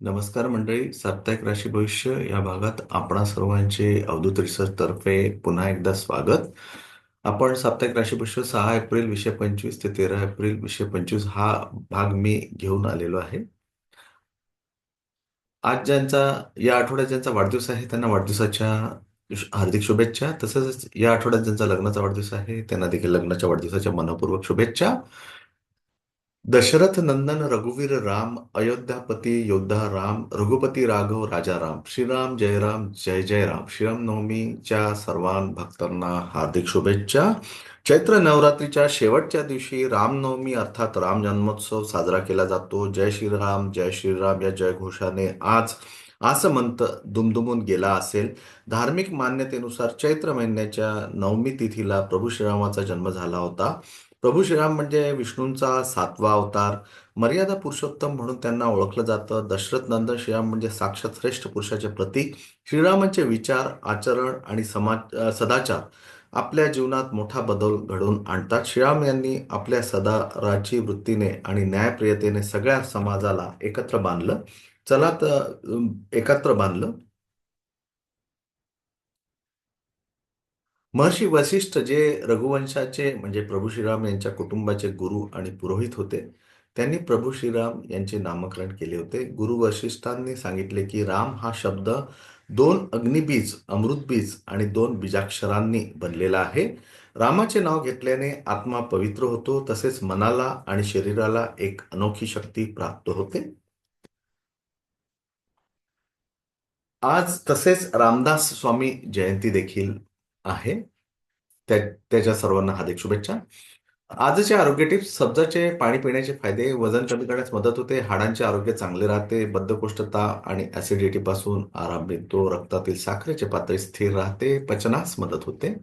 नमस्कार मंडळी साप्ताहिक राशी भविष्य या भागात आपणा सर्वांचे अवधूत रिसर्च तर्फे पुन्हा एकदा स्वागत. आपण साप्ताहिक राशी भविष्य सहा एप्रिल वीसशे पंचवीस ते तेरा एप्रिल वीसशे पंचवीस हा भाग मी घेऊन आलेलो आहे. आज ज्यांचा या आठवड्यात ज्यांचा वाढदिवस आहे त्यांना वाढदिवसाच्या हार्दिक शुभेच्छा. तसंच या आठवड्यात ज्यांचा लग्नाचा वाढदिवस आहे त्यांना देखील लग्नाच्या वाढदिवसाच्या मनपूर्वक शुभेच्छा. दशरथ नंदन रघुवीर राम अयोध्यापती योद्धा राम रघुपती राघव राजा राम. श्रीराम जयराम जय जय राम. श्रीराम नवमीच्या सर्वां भक्तांना हार्दिक शुभेच्छा. चैत्र नवरात्रीच्या शेवटच्या दिवशी रामनवमी अर्थात राम जन्मोत्सव साजरा केला जातो. जय श्रीराम जय श्रीराम या जयघोषाने आज आसमंत दुमदुमून गेला असेल. धार्मिक मान्यतेनुसार चैत्र महिन्याच्या नवमी तिथीला प्रभू श्रीरामाचा जन्म झाला होता. प्रभू श्रीराम म्हणजे विष्णूंचा सातवा अवतार मर्यादा पुरुषोत्तम म्हणून त्यांना ओळखलं जातं. दशरथ नंदन श्रीराम म्हणजे साक्षात श्रेष्ठ पुरुषाचे प्रतीक. श्रीरामांचे विचार आचरण आणि समाज सदाचार आपल्या जीवनात मोठा बदल घडवून आणतात. श्रीराम यांनी आपल्या सदाराची वृत्तीने आणि न्यायप्रियतेने सगळ्या समाजाला एकत्र बांधलं. चला तर एकत्र बांधलं. महर्षी वशिष्ठ जे रघुवंशाचे म्हणजे प्रभू श्रीराम यांच्या कुटुंबाचे गुरु आणि पुरोहित होते त्यांनी प्रभू श्रीराम यांचे नामकरण केले होते. गुरु वशिष्ठांनी सांगितले की राम हा शब्द दोन अग्निबीज अमृतबीज आणि दोन बीजाक्षरांनी बनलेला आहे. रामाचे नाव घेतल्याने आत्मा पवित्र होतो तसेच मनाला आणि शरीराला एक अनोखी शक्ती प्राप्त होते. आज तसेच रामदास स्वामी जयंती देखील आहे. त्याच्या सर्वांना हार्दिक शुभेच्छा. आजचे आरोग्य टिप्स सब्जाचे पाणी पिण्याचे फायदे वजन कमी करण्यास मदत होते हाडांचे आरोग्य चांगले राहते बद्धकोष्ठता आणि ऍसिडिटी पासून आराम मिळतो रक्तातील साखरेचे पातळी स्थिर राहते पचनास मदत होते.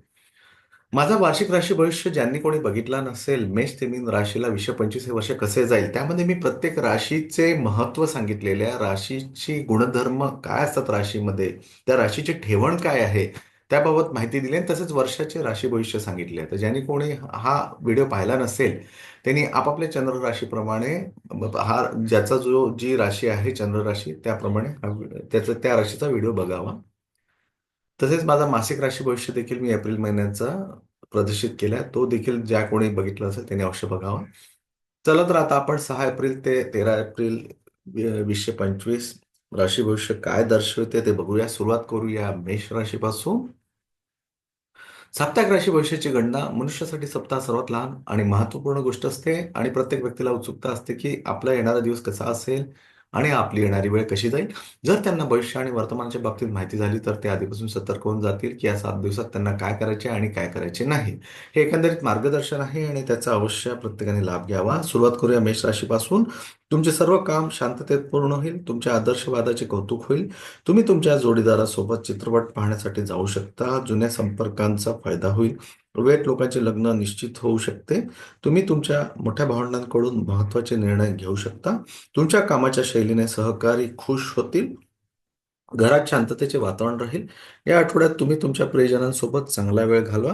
माझा वार्षिक राशी भविष्य ज्यांनी कोणी बघितला नसेल मेष ते मीन राशीला विषय पंचवीस हे वर्ष कसे जाईल त्यामध्ये मी प्रत्येक राशीचे महत्त्व सांगितलेल्या राशीची गुणधर्म काय असतात राशीमध्ये त्या राशीची ठेवण काय आहे त्याबाबत माहिती दिली आणि तसेच वर्षाचे राशी भविष्य सांगितले. तर ज्यांनी कोणी हा व्हिडिओ पाहिला नसेल त्यांनी आपापल्या चंद्र राशीप्रमाणे हा ज्याचा जो जी राशी आहे चंद्र राशी त्याप्रमाणे त्याचा त्या राशीचा व्हिडिओ बघावा. तसेच माझा मासिक राशी भविष्य देखील मी एप्रिल महिन्याचा प्रदर्शित केला तो देखील ज्या कोणी बघितला असेल त्यांनी अवश्य बघावा. चला तर आता आपण सहा एप्रिल ते तेरा एप्रिल वीसशे पंचवीस राशी भविष्य काय दर्शवते ते बघूया. सुरुवात करूया मेष राशीपासून. साप्ताहिक राशी भविष्याची गणना मनुष्यासाठी सप्ताह सर्वात लहान आणि महत्त्वपूर्ण गोष्ट असते आणि प्रत्येक व्यक्तीला उत्सुकता असते की आपला येणारा दिवस कसा असेल आणि आपली येणारी वेळ कशी जाईल. जर त्यांना भविष्य आणि वर्तमानाच्या बाबतीत माहिती झाली तर ते आधीपासून सतर्क होऊन जातील की या सात दिवसात त्यांना काय करायचे आणि काय करायचे नाही. हे एकंदरीत मार्गदर्शन आहे आणि त्याचा अवश्य प्रत्येकाने लाभ घ्यावा. सुरुवात करूया मेष राशीपासून. तुमचे सर्व काम शांततेत पूर्ण होईल तुमच्या आदर्शवादाचे कौतुक होईल. तुम्ही तुमच्या जोडीदारासोबत चित्रपट पाहण्यासाठी जाऊ शकता जुन्या संपर्कांचा फायदा होईल. वेट लोकांचे लग्न निश्चित होऊ शकते. तुम्ही तुमच्या मोठ्या भावंडांकडून महत्त्वाचे निर्णय घेऊ शकता. तुमच्या कामाच्या शैलीने सहकारी खुश होतील. घरात शांततेचे वातावरण राहील. या आठवड्यात तुम्ही तुमच्या प्रियजनांसोबत चांगला वेळ घालवा.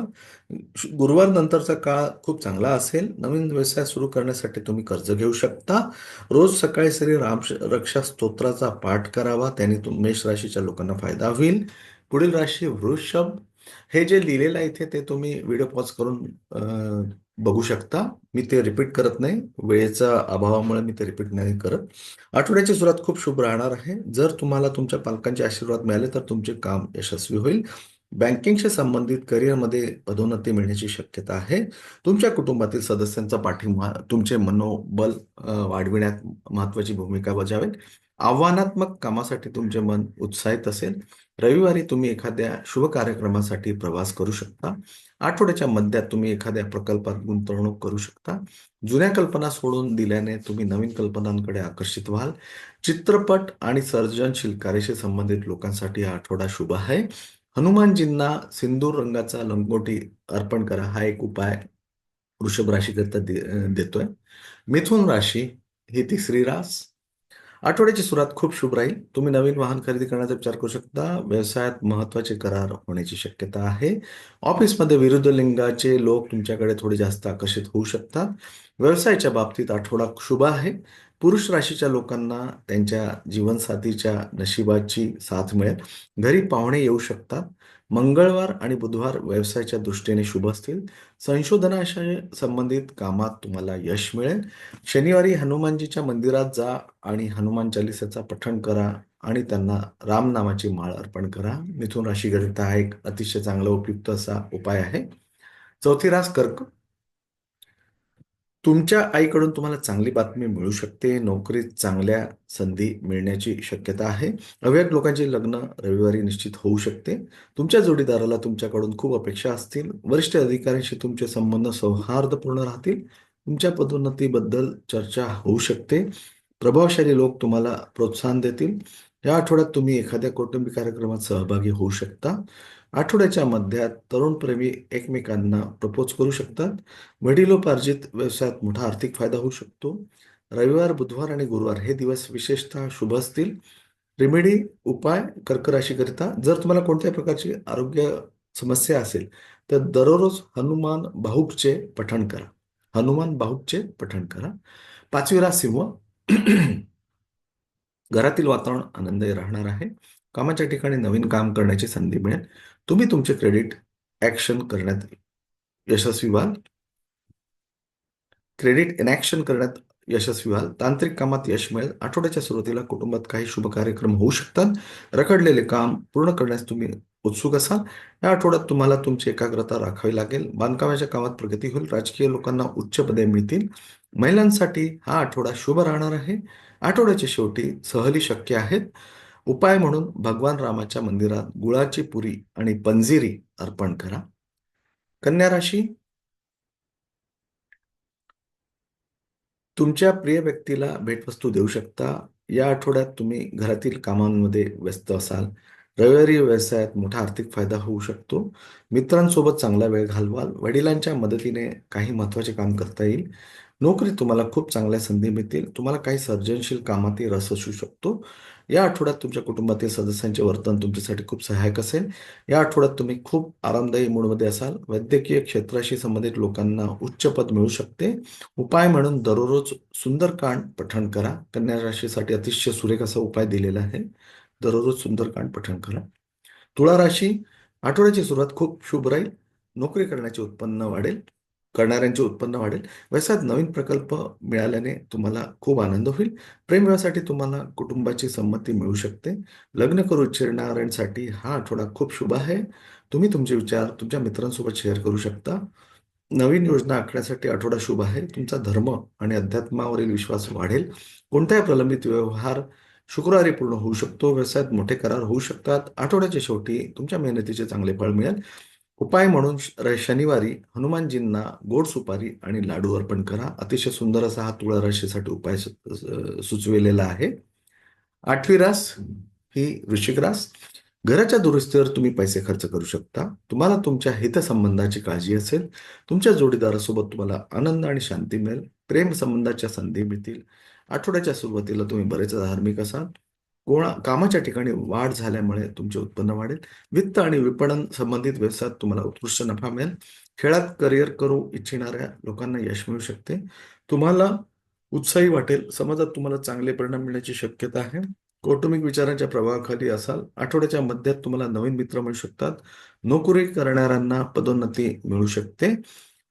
गुरुवार नंतरचा काळ खूप चांगला असेल. नवीन व्यवसाय सुरू करण्यासाठी तुम्ही कर्ज घेऊ शकता. रोज सकाळी श्री राम रक्षा स्तोत्राचा पाठ करावा. त्याने मेष राशीच्या लोकांना फायदा होईल. पुढील राशी वृषभ. हे जे लिहिलेलं आहे इथे ते तुम्ही व्हिडिओ पॉज करून बघू शकता. मी ते रिपीट करत नाही. वेळेच्या अभावामुळे मी ते रिपीट नाही करत. आठवड्याची सुरुवात खूप शुभ राहणार आहे. जर तुम्हाला तुमच्या पालकांचे आशीर्वाद मिळाले तर तुमचे काम यशस्वी होईल. बँकिंगशी संबंधित करिअरमध्ये पदोन्नती मिळण्याची शक्यता आहे. तुमच्या कुटुंबातील सदस्यांचा पाठिंबा तुमचे मनोबल वाढविण्यात महत्वाची भूमिका बजावेल. आव्हानात्मक कामासाठी तुमचे मन उत्साहित असेल. रविवारी तुम्ही एखाद्या शुभ कार्यक्रमासाठी प्रवास करू शकता. आठवड्याच्या मध्यात तुम्ही एखाद्या प्रकल्पात गुंतवणूक करू शकता. जुन्या कल्पना सोडून दिल्याने तुम्ही नवीन कल्पनांकडे आकर्षित व्हाल. चित्रपट आणि सर्जनशील कार्याशी संबंधित लोकांसाठी हा आठवडा शुभ आहे. हनुमानजींना सिंदूर रंगाचा लंगोटी अर्पण करा. हा एक उपाय वृषभ राशीकरता देतोय. मिथुन राशी ही तिसरी रास. आठवड्याची सुरुवात खूप शुभ राहील. तुम्ही नवीन वाहन खरेदी करण्याचा विचार करू शकता. व्यवसायात महत्त्वाचे करार होण्याची शक्यता आहे. ऑफिसमध्ये विरुद्ध लिंगाचे लोक तुमच्याकडे थोडे जास्त आकर्षित होऊ शकतात. व्यवसायाच्या बाबतीत आठवडा शुभ आहे. पुरुष राशीच्या लोकांना त्यांच्या जीवनसाथीच्या नशिबाची साथ मिळेल. घरी पाहुणे येऊ शकतात. मंगळवार आणि बुधवार व्यवसायाच्या दृष्टीने शुभ असतील. संशोधनाशी संबंधित कामात तुम्हाला यश मिळेल. शनिवारी हनुमानजीच्या मंदिरात जा आणि हनुमान चालिसाचा पठण करा आणि त्यांना राम नामाची माळ अर्पण करा. मिथुन राशीकरिता हा एक अतिशय चांगला उपयुक्त असा उपाय आहे. चौथी रास कर्क. तुमच्या आईकडून तुम्हाला चांगली बातमी मिळू शकते नोकरीत चांगल्या संधी मिळण्याची शक्यता आहे. अव्यक लोकांचे लग्न रविवारी निश्चित होऊ शकते. तुमच्या जोडीदाराला तुमच्याकडून खूप अपेक्षा असतील. वरिष्ठ अधिकाऱ्यांशी तुमचे संबंध सौहार्दपूर्ण राहतील. तुमच्या पदोन्नतीबद्दल चर्चा होऊ शकते. प्रभावशाली लोक तुम्हाला प्रोत्साहन देतील. या आठवड्यात तुम्ही एखाद्या कौटुंबिक कार्यक्रमात सहभागी होऊ शकता. आठवड्याच्या मध्यात तरुण प्रेमी एकमेकांना प्रपोज करू शकतात. वडिलोपार्जित व्यवसायात मोठा आर्थिक फायदा होऊ शकतो. रविवार बुधवार आणि गुरुवार हे दिवस विशेषतः शुभ असतील. रेमेडी उपाय कर्कराशीकरिता जर तुम्हाला कोणत्याही प्रकारची आरोग्य समस्या असेल तर दररोज हनुमान बाहुकचे पठण करा. हनुमान बाहुकचे पठण करा. पाचवी रास सिंह. घरातील वातावरण आनंदही राहणार आहे. कामाच्या ठिकाणी नवीन काम करण्याची संधी मिळेल. तुम्ही तुमचे क्रेडिट ऍक्शन करण्यात यशस्वी व्हाल. क्रेडिट इनॅक्शन करण्यात यशस्वी व्हाल. तांत्रिक कामात यश मिळेल. आठवड्याच्या सुरुवातीला कुटुंबात काही शुभ कार्यक्रम होऊ शकतात. रखडलेले काम पूर्ण करण्यास तुम्ही उत्सुक असाल. या आठवड्यात तुम्हाला तुमची एकाग्रता राखावी लागेल. बांधकामाच्या कामात प्रगती होईल. राजकीय लोकांना उच्च पदे मिळतील. महिलांसाठी हा आठवडा शुभ राहणार आहे. आठवड्याच्या शेवटी सहली शक्य आहेत. उपाय म्हणून भगवान रामाच्या मंदिरात गुळाची पुरी आणि पंजिरी अर्पण करा. कन्या राशी? तुमच्या प्रिय व्यक्तीला भेटवस्तू देऊ शकता. या आठवड्यात तुम्ही घरातील कामांमध्ये व्यस्त असाल. रविवारी व्यवसायात मोठा आर्थिक फायदा होऊ शकतो. मित्रांसोबत चांगला वेळ घालवाल. वडिलांच्या मदतीने काही महत्त्वाचे काम करता येईल. नोकरी तुम्हाला खूप चांगल्या संधी मिळतील. तुम्हाला काही सर्जनशील कामातही रस असू शकतो. या आठवड्यात तुमच्या कुटुंबातील सदस्यांचे वर्तन तुमच्यासाठी खूप सहाय्यक असेल. या आठवड्यात तुम्ही खूप आरामदायी मूडमध्ये असाल. वैद्यकीय क्षेत्राशी संबंधित लोकांना उच्च पद मिळू शकते. उपाय म्हणून दररोज सुंदरकांड पठण करा. कन्या राशीसाठी अतिशय सुरेख असा उपाय दिलेला आहे. दररोज सुंदरकांड पठण करा. तुळा राशी आठवड्याची सुरुवात खूप शुभ राहील. नोकरी करण्याचे उत्पन्न वाढेल. करणाऱ्यांचे उत्पन्न वाढेल. व्यवसायात नवीन प्रकल्प मिळाल्याने तुम्हाला खूप आनंद होईल. प्रेम तुम्हाला कुटुंबाची संमती मिळू शकते. लग्न करू इच्छिणाऱ्यांसाठी हा आठवडा खूप शुभ आहे. तुम्ही तुमचे विचार तुमच्या मित्रांसोबत शेअर करू शकता. नवीन योजना आखण्यासाठी आठवडा शुभ आहे. तुमचा धर्म आणि अध्यात्मावरील विश्वास वाढेल. कोणताही प्रलंबित व्यवहार शुक्रवारी पूर्ण होऊ शकतो. व्यवसायात मोठे करार होऊ शकतात. आठवड्याच्या शेवटी तुमच्या मेहनतीचे चांगले फळ मिळेल. उपाय म्हणून शनिवारी हनुमानजींना गोड सुपारी आणि लाडू अर्पण करा. अतिशय सुंदर असा हा तुळा राशीसाठी उपाय सुचविलेला आहे. आठवी रास ही वृश्चिक रास. घराच्या दुरुस्तीवर तुम्ही पैसे खर्च करू शकता. तुम्हाला तुमच्या हितसंबंधाची काळजी असेल. तुमच्या जोडीदारासोबत तुम्हाला आनंद आणि शांती मिळेल. प्रेम संबंधाच्या संधी मिळतील. आठवड्याच्या सुरुवातीला तुम्ही बरेच धार्मिक असाल. कोणा कामाच्या ठिकाणी वाढ झाल्यामुळे तुमचे उत्पन्न वाढेल. वित्त आणि विपणन संबंधित व्यवसायात तुम्हाला उत्कृष्ट नफा मिळेल. खेळात करिअर करू इच्छिणाऱ्या लोकांना यश मिळू शकते. तुम्हाला उत्साही वाटेल. समाजात तुम्हाला चांगले परिणाम मिळण्याची शक्यता आहे. कौटुंबिक विचारांच्या प्रभावाखाली असाल. आठवड्याच्या मध्यात तुम्हाला नवीन मित्र मिळू शकतात. नोकरी करणाऱ्यांना पदोन्नती मिळू शकते.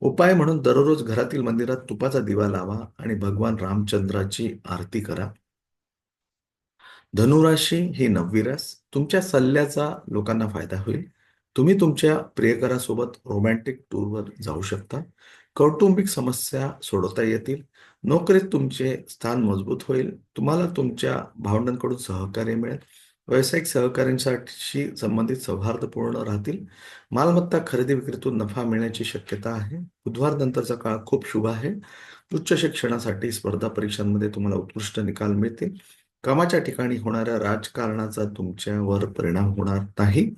उपाय म्हणून दररोज घरातील मंदिरात तुपाचा दिवा लावा आणि भगवान रामचंद्राची आरती करा. धनुराशी ही नववी रास तुमच्या सल्ल्याचा लोकांना फायदा होईल. तुम्ही तुमच्या प्रियकरासोबत रोमॅन्टिक टूरवर जाऊ शकता. कौटुंबिक समस्या सोडवता येतील. नोकरीत तुमचे स्थान मजबूत होईल. तुम्हाला तुमच्या भावंडांकडून सहकार्य मिळेल. व्यावसायिक सहकार्यांसाठी संबंधित सौहार्दपूर्ण राहतील. मालमत्ता खरेदी विक्रीतून नफा मिळण्याची शक्यता आहे. बुधवार नंतरचा काळ खूप शुभ आहे. उच्च शिक्षणासाठी स्पर्धा परीक्षांमध्ये तुम्हाला उत्कृष्ट निकाल मिळतील. कामाच्या ठिकाणी होणाऱ्या राजकारणाचा तुमच्यावर परिणाम होणार नाही.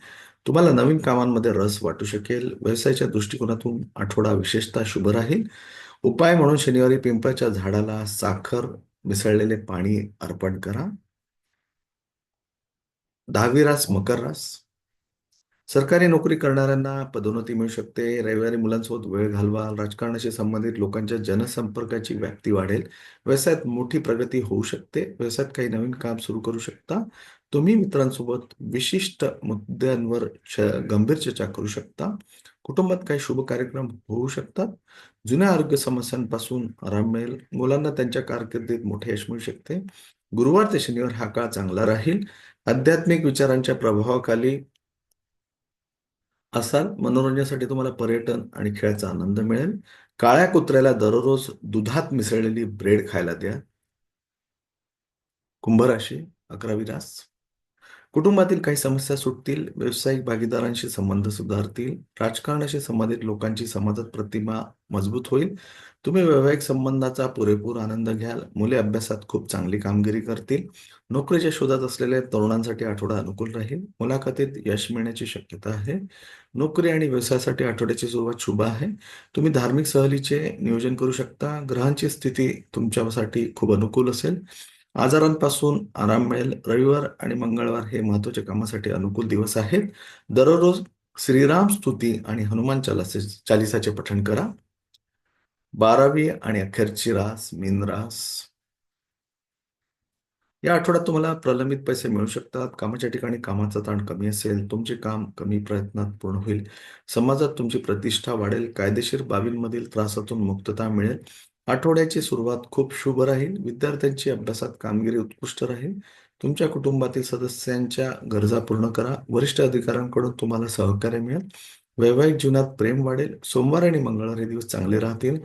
तुम्हाला नवीन कामांमध्ये रस वाटू शकेल. व्यवसायाच्या दृष्टिकोनातून आठवडा विशेषतः शुभ राहील. उपाय म्हणून शनिवारी पिंपळाच्या झाडाला साखर मिसळलेले पाणी अर्पण करा. दहावी रास मकर रास. सरकारी नोकरी करणाऱ्यांना पदोन्नती मिळू शकते. रविवारी मुलांसोबत वेळ घालवाल. राजकारणाशी संबंधित लोकांच्या जनसंपर्काची व्याप्ती वाढेल. व्यवसायात मोठी प्रगती होऊ शकते. व्यवसायात काही नवीन काम सुरू करू शकता. तुम्ही मित्रांसोबत विशिष्ट मुद्द्यांवर गंभीर चर्चा करू शकता. कुटुंबात काही शुभ कार्यक्रम होऊ शकतात. जुन्या आरोग्य समस्यांपासून आराम मिळेल. मुलांना त्यांच्या कारकिर्दीत मोठे यश मिळू शकते. गुरुवार ते शनिवार हा काळ चांगला राहील. आध्यात्मिक विचारांच्या प्रभावाखाली असाल. मनोरंजनासाठी तुम्हाला पर्यटन आणि खेळाचा आनंद मिळेल. काळ्या कुत्र्याला दररोज दुधात मिसळलेली ब्रेड खायला द्या. कुंभराशी अकरावी रास. कुटुंबातील काही समस्या सुटतील व्यावसायिक भागीदारांशी संबंध सुधारतील राजकारणाशी संबंधित लोकांची समाजात प्रतिमा मजबूत होईल. तुम्ही वैवाहिक संबंधाचा पुरेपूर आनंद घ्याल मुले अभ्यासात खूप चांगली कामगिरी करतील नोकरीच्या शोधात असलेल्या तरुणांसाठी आठवडा अनुकूल राहील मुलाखतीत यश मिळण्याची शक्यता आहे नोकरी आणि व्यवसायासाठी आठवड्याची सुरुवात शुभ आहे तुम्ही धार्मिक सहलीचे नियोजन करू शकता ग्रहांची स्थिती तुमच्यासाठी खूप अनुकूल असेल. आजारांपासून आराम मिळेल. रविवार आणि मंगळवार हे महत्त्वाच्या कामासाठी अनुकूल दिवस आहेत. दररोज श्रीराम स्तुती आणि हनुमान चालासे चालिसाचे पठण करा. बारावी आणि अखेरची रास मीन रास. या आठवड्यात तुम्हाला प्रलंबित पैसे मिळू शकतात. कामाच्या ठिकाणी कामाचा ताण कमी असेल तुमचे काम कमी प्रयत्नात पूर्ण होईल. समाजात तुमची प्रतिष्ठा वाढेल. कायदेशीर बाबींमधील त्रासातून मुक्तता मिळेल. आठवड्याची सुरुवात खूप शुभ राहील. विद्यार्थ्यांची अभ्यासात कामगिरी उत्कृष्ट राहील. तुमच्या कुटुंबातील सदस्यांच्या गरजा पूर्ण करा. वरिष्ठ अधिकाऱ्यांकडून तुम्हाला सहकार्य मिळेल. वैवाहिक जीवनात प्रेम वाढेल. सोमवार आणि मंगळवार हे दिवस चांगले राहतील.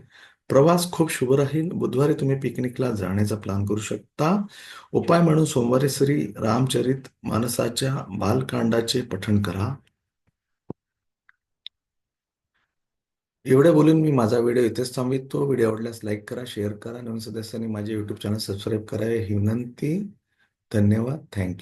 प्रवास खूप शुभ राहील. बुधवारी तुम्ही पिकनिकला जाण्याचा प्लॅन करू शकता. उपाय म्हणून सोमवारी श्री रामचरित मानसाच्या बालकांडाचे पठण करा. एवढे बोलून मी माझा व्हिडिओ इथेच थांबवितो व्हिडिओ आवडल्यास लाईक करा शेअर करा. नवीन सदस्यांनी माझे युट्यूब चॅनल सबस्क्राईब करा. ही विनंती. धन्यवाद. थँक्यू